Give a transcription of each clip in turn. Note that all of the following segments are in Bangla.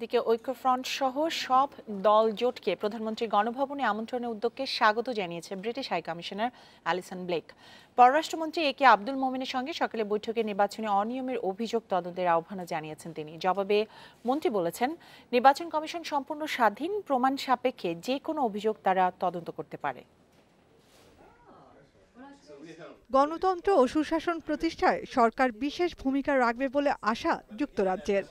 এদিকে ঐক্যফ্রন্ট সহ সব দল জোটকে প্রধানমন্ত্রীর গণভবনে আমন্ত্রণের উদ্যোগকে স্বাগত জানিয়েছে British high commissioner Alison Blake. পররাষ্ট্রমন্ত্রী এ কে আব্দুল মোমিনের সঙ্গে সকালে বৈঠকে নির্বাচনে অনিয়মের অভিযোগ তদন্তের আহ্বানও জানিয়েছেন তিনি। জবাবে মন্ত্রী বলেছেন, নির্বাচন কমিশন সম্পূর্ণ স্বাধীন, প্রমাণ সাপেক্ষে যে কোনো অভিযোগ তারা তদন্ত করতে পারে। গণতন্ত্র ও সুশাসন প্রতিষ্ঠায় সরকার বিশেষ ভূমিকা রাখবে বলে আশা যুক্তরাজ্যের।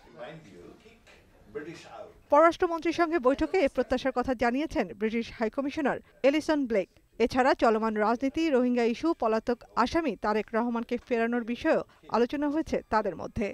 পররাষ্ট্রমন্ত্রীর সঙ্গে বৈঠকে এ প্রত্যাশার কথা জানিয়েছেন ব্রিটিশ হাইকমিশনার এলিসন ব্লেক। এছাড়া চলমান রাজনীতি, রোহিঙ্গা ইস্যু, পলাতক আসামি তারেক রহমানকে ফেরানোর বিষয়েও আলোচনা হয়েছে তাদের মধ্যে।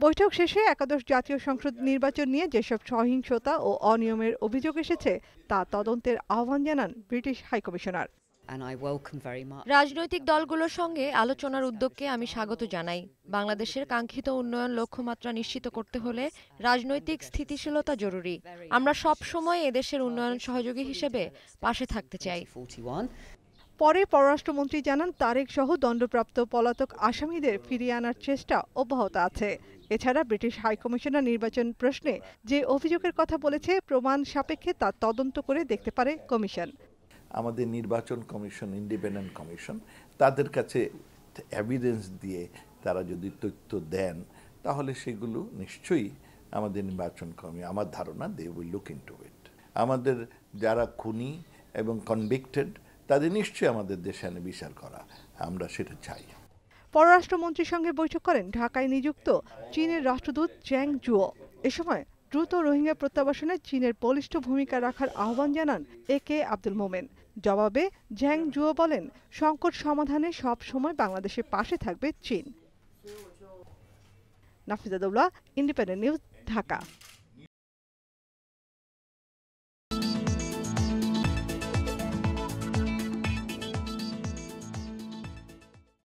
বৈঠক শেষে একাদশ জাতীয় সংসদ নির্বাচন নিয়ে যেসব সহিংসতা ও অনিয়মের অভিযোগ এসেছে, তা তদন্তের আহ্বান জানান British high commissioner. And I welcome very much. রাজনৈতিক দলগুলোর সঙ্গে আলোচনার উদ্যোগকে আমি স্বাগত জানাই। বাংলাদেশের কাঙ্ক্ষিত উন্নয়ন লক্ষ্যমাত্রা নিশ্চিত করতে হলে রাজনৈতিক স্থিতিশীলতা জরুরি। আমরা সব সময় এদেশের উন্নয়ন সহযোগী হিসেবে পাশে থাকতে চাই। পরে পররাষ্ট্রমন্ত্রী জানান তারেক সহ দণ্ডপ্রাপ্ত পলাতক আসামিদের ফিরিয়ে আনার চেষ্টা অব্যাহত আছে। এছাড়া ব্রিটিশ হাইকমিশনার নির্বাচন প্রশ্নে যে অভিযোগের কথা বলেছে প্রমাণ সাপেক্ষে তা তদন্ত করে দেখতে পারে কমিশন। আমাদের নির্বাচন কমিশন ইন্ডিপেন্ডেন্ট কমিশন, তাদের কাছে এভিডেন্স দিয়ে তারা যদি তথ্য দেন, তাহলে সেগুলো নিশ্চয়ই আমাদের নির্বাচন কমি আমার ধারণা they will look into it আমাদের যারা খুনি এবং কনভিক্টেড তাদের নিশ্চয়ই আমাদের দেশে এনে বিচার করা, আমরা সেটা চাই। পররাষ্ট্রমন্ত্রীর সঙ্গে বৈঠক করেন ঢাকায় নিযুক্ত চীনের রাষ্ট্রদূত জ্যাং। জুও এ সময় দ্রুত রোহিঙ্গা প্রত্যাবাসনে চীনের বলিষ্ঠ ভূমিকা রাখার আহ্বান জানান এ কে আব্দুল মোমেন। জবাবে ঝ্যাং জুও বলেন, সংকট সমাধানে সব সময় বাংলাদেশের পাশে থাকবে চীন। Nafizadullah independent news, Dhaka.